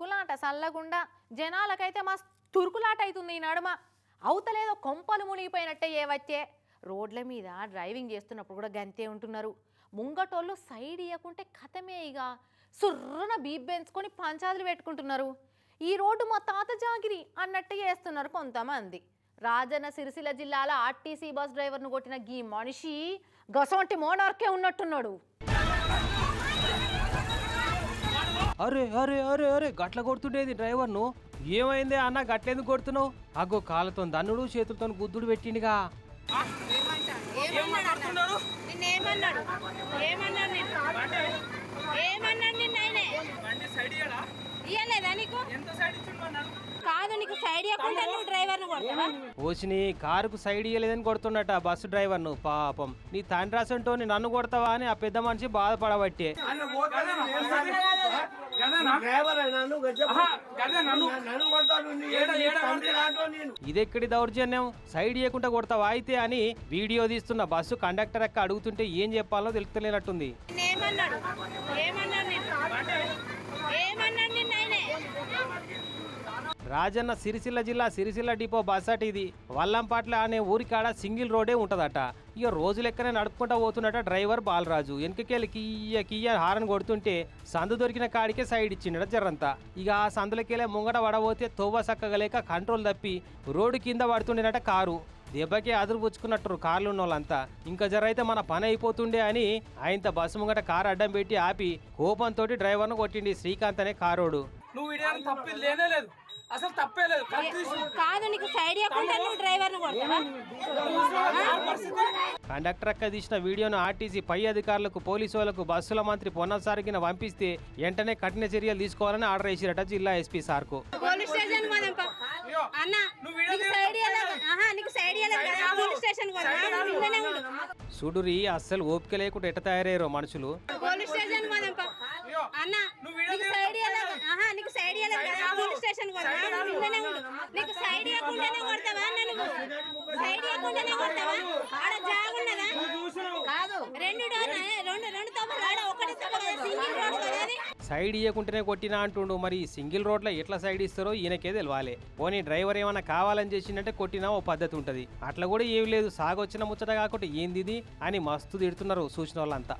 ఉరుకులాట సల్లగుండా. జనాలకైతే మస్తు తురుకులాట అవుతుంది ఈ నడుమ. అవతలేదో కొంపలు మునిగిపోయినట్టే ఏ వచ్చే. రోడ్ల మీద డ్రైవింగ్ చేస్తున్నప్పుడు కూడా గంతే ఉంటున్నారు. ముంగటోళ్ళు సైడ్ ఇవ్వకుంటే కథమే ఇక. సుర్రున బీప్ పెంచుకొని పంచాదులు పెట్టుకుంటున్నారు. ఈ రోడ్డు మా తాత జాగిరి అన్నట్టు చేస్తున్నారు కొంతమంది. రాజన్న సిరిసిల్ల జిల్లాల ఆర్టీసీ బస్ డ్రైవర్ను కొట్టిన గీ మనిషి గసంటి మోనార్కే ఉన్నట్టున్నాడు. అరే అరే అరే అరే గట్ల కొడుతుండేది డ్రైవర్ను. ఏమైందే అన్న గట్లెందుకు కొడుతున్నావు? అగ్గో కాళ్ళతో దన్నుడు చేతులతో గుద్దుడు పెట్టిండిగా. నిన్నేమన్నాడు? ఏమన్నాడు నిన్ను? ఏమన్నాడు నిన్ను ఆయనే? ఇయ్యలేదా నీకు? కాదు నీకు సైడ్ ఇవ్వకుండా నువ్వు డ్రైవర్ను కొడతావా? ఓసిని కారుకు సైడ్ ఇయ్యలేదని కొడుతున్నట బస్సు డ్రైవర్ను పాపం. నీ తండ్రి అసంటో నన్ను కొడతావా అని ఆ పెద్ద మనిషి బాధపడబట్టే. ఇదెక్కడి దౌర్జన్యం? సైడ్ ఇవ్వకుండా కొడతావా అయితే అని వీడియో తీస్తున్న బస్సు కండక్టర్ అక్క అడుగుతుంటే ఏం చెప్పాలో ఏమన్నాడు ఏమన్నాడు నిన్ను ఆయనే రాజన్న సిరిసిల్ల జిల్లా సిరిసిల్ల డిపో బస్ అట ఇది. వల్లంపాట్ల అనే ఊరికాడ సింగిల్ రోడే ఉంటుందట. ఇక రోజు లెక్కనే నడుపుకుంటా పోతున్నట డ్రైవర్ బాలరాజు. వెనకకెళ్ళి కియ్య కియ్య హారన్ కొడుతుంటే సందు దొరికిన కాడికే సైడ్ ఇచ్చిండట జర్రంతా. ఇక ఆ సందులకెళ్ళే ముంగట పడబోతే తొవ్వ సక్కగలేక కంట్రోల్ తప్పి రోడ్డు కింద పడుతుండేనట కారు. దెబ్బకే అదురు పుచ్చుకున్నట్టు కార్లు ఉన్న వాళ్ళంతా ఇంకా జరైతే మన పని అయిపోతుండే అని ఆయన బస్సు ముంగట కారు అడ్డం పెట్టి ఆపి కోపంతో డ్రైవర్ను కొట్టిండి శ్రీకాంత్ అనే కారోడు. నువ్వు తప్పి లేనే లేదు. అసలు తప్పే లేదు. కాదు నీకు సైడ్ ఇవ్వకుండా నువ్వు డ్రైవర్ను కొడతావా? కండక్టర్ అక్క తీసిన వీడియోను ఆర్టీసీ పై అధికారులకు పోలీసు వాళ్ళకు బస్సుల మంత్రి పొన్నసారిగిన పంపిస్తే వెంటనే కఠిన చర్యలు తీసుకోవాలని ఆర్డర్ వేసిరట జిల్లా ఎస్పీ పోలీస్ స్టేషన్ ఇంట్లోనే ఉండు. సుడురి అస్సలు ఓపిక లేకుండా ఎట్ట తయారయ్యారో మనుషులు. Police station. అన్న నీకు సైడ్ ఇవ్వలేదు. ఆహా నీకు సైడ్ ఇవ్వలేదు కదా? పోలీస్ స్టేషన్ పోదాం నువ్వు ఇంట్లోనే ఉండు. నీకు సైడ్ ఇవ్వకుండానే కొడతావా అన్న నువ్వు? సైడ్ ఇవ్వకుండానే కొడతావా? ఆడ జాగున్నదా? కాదు. రెండు డోర్ రెండు రెండు తప్పులు ఆడ ఒకటి తప్పు సింగిల్ రోడ్ కదా అది? సైడ్ ఇవ్వకుంటేనే కొట్టినా అంటుండు. మరి సింగిల్ రోడ్లో ఎట్లా సైడ్ ఇస్తారో ఈయనకే తెలవాలి. పోనీ డ్రైవర్ ఏమైనా కావాలని చేసిందంటే కొట్టినా ఓ పద్ధతి ఉంటది. అట్లా కూడా ఏం లేదు. సాగొచ్చిన ముచ్చట కాకుండా ఏంది అని మస్తు తిడుతున్నారు చూసిన వాళ్ళంతా